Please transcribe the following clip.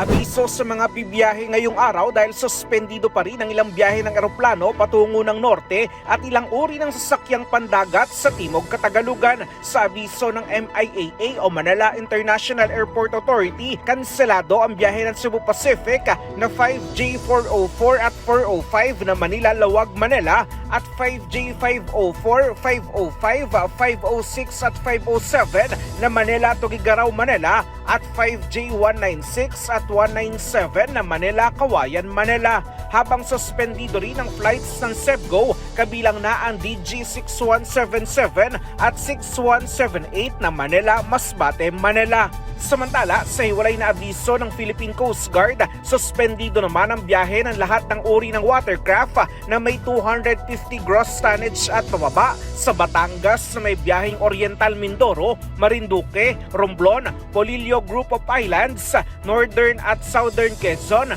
Abiso sa mga bibiyahe ngayong araw dahil suspendido pa rin ang ilang biyahe ng eroplano patungo ng norte at ilang uri ng sasakyang pandagat sa Timog Katagalugan. Sa abiso ng MIAA o Manila International Airport Authority, kanselado ang biyahe ng Cebu Pacific na 5J404 at 405 na Manila Lawag Manila at 5J504, 505, 506 at 507 na Manila Tugigaraw Manila at 5J196 at 197 na Manila Kawayan Manila habang suspendido rin ang flights ng Sebgo kabilang na ang DG6177 at 6178 na Manila Masbate Manila. Samantala, sa hiwalay na abiso ng Philippine Coast Guard, suspendido naman ang biyahe ng lahat ng uri ng watercraft na may 250 gross tonnage at pababa. Sa Batangas na may biyaheng Oriental Mindoro, Marinduque, Romblon, Polillo Group of Islands, Northern at Southern Quezon,